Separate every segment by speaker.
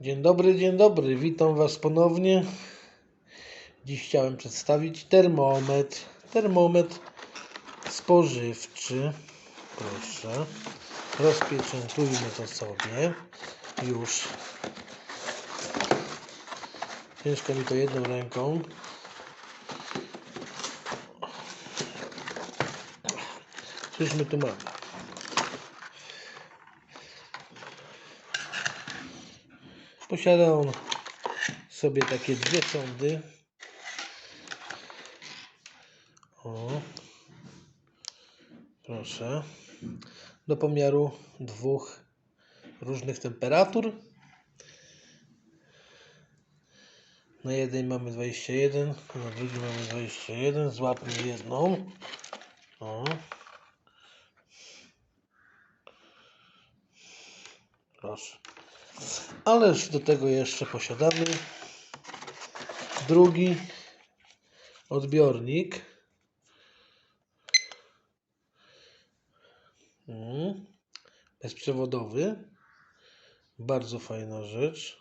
Speaker 1: Dzień dobry, dzień dobry. Witam Was ponownie. Dziś chciałem przedstawić termometr. Termometr spożywczy. Proszę. Rozpieczętujmy to sobie. Już. Ciężko mi to jedną ręką. Cóż my tu mamy? Posiada on sobie takie dwie sądy. O. Proszę. Do pomiaru dwóch różnych temperatur. Na jednej mamy 21, na drugiej mamy 21. Złapmy jedną. O. Proszę. Ależ do tego jeszcze posiadamy drugi odbiornik. Mm. Bezprzewodowy. Bardzo fajna rzecz.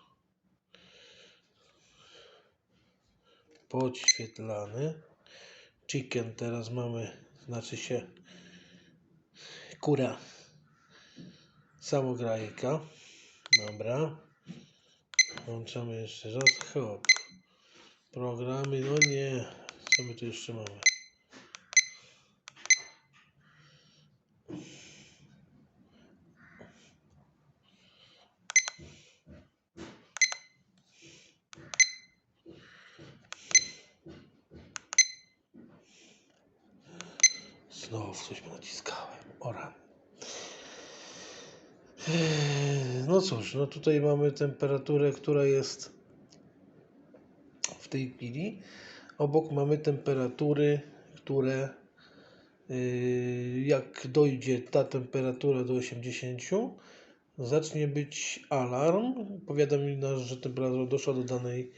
Speaker 1: Podświetlany. Chicken teraz mamy, znaczy się kura samograjka. Dobra. Włączamy jeszcze raz. Hop. Programy. No nie. Co my tu jeszcze mamy? Znowu coś naciskałem. Ora. Eee, No cóż, no tutaj mamy temperaturę, która jest w tej chwili. Obok mamy temperatury, które yy, jak dojdzie ta temperatura do 80, zacznie być alarm. Powiadomi nas, że temperatura doszła do danej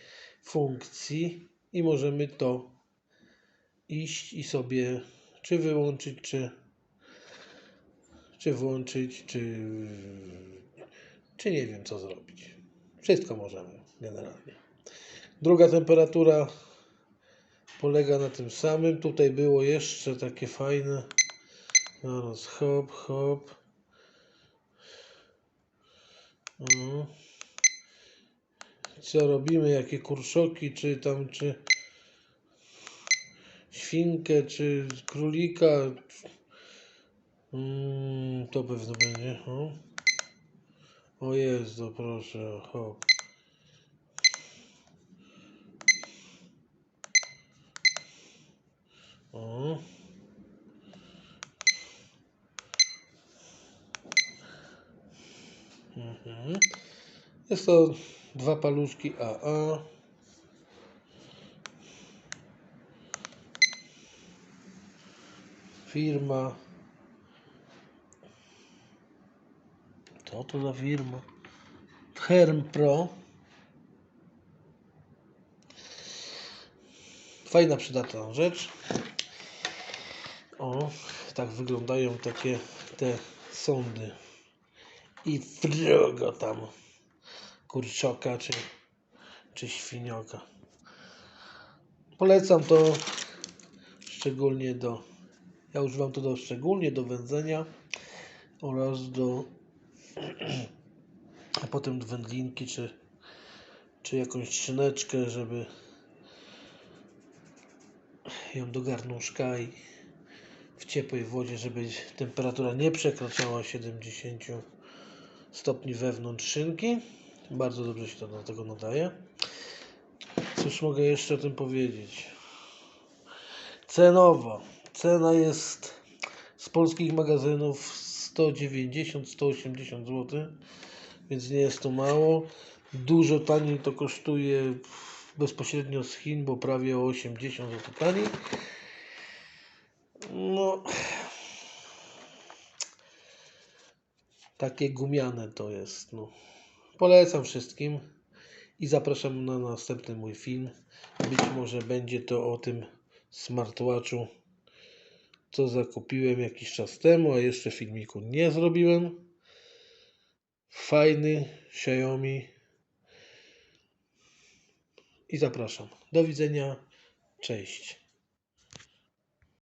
Speaker 1: funkcji i możemy to iść i sobie czy wyłączyć, czy czy włączyć, czy, czy nie wiem co zrobić. Wszystko możemy generalnie. Druga temperatura polega na tym samym. Tutaj było jeszcze takie fajne. Zaraz hop, hop. O. Co robimy? Jakie kurszoki, czy tam, czy świnkę, czy królika, Mm, to pewno będzie. O, o to proszę. Hop. O. Mhm. Jest to dwa paluszki AA. Firma Co to za firma? Herm Pro. Fajna, przydatna rzecz. O, tak wyglądają takie te sądy. I wrogo tam kurczoka czy, czy świnioka. Polecam to szczególnie do, ja używam to do, szczególnie do wędzenia oraz do a potem wędlinki, czy, czy jakąś trzyneczkę, żeby ją do garnuszka i w ciepłej wodzie, żeby temperatura nie przekraczała 70 stopni wewnątrz szynki. Bardzo dobrze się to do tego nadaje. Cóż mogę jeszcze o tym powiedzieć? Cenowo. Cena jest z polskich magazynów 190-180 zł, więc nie jest to mało. Dużo taniej to kosztuje bezpośrednio z Chin, bo prawie o 80 zł taniej. No, takie gumiane to jest. No. Polecam wszystkim i zapraszam na następny mój film. Być może będzie to o tym smartwatchu co zakupiłem jakiś czas temu, a jeszcze filmiku nie zrobiłem. Fajny Xiaomi. I zapraszam. Do widzenia. Cześć.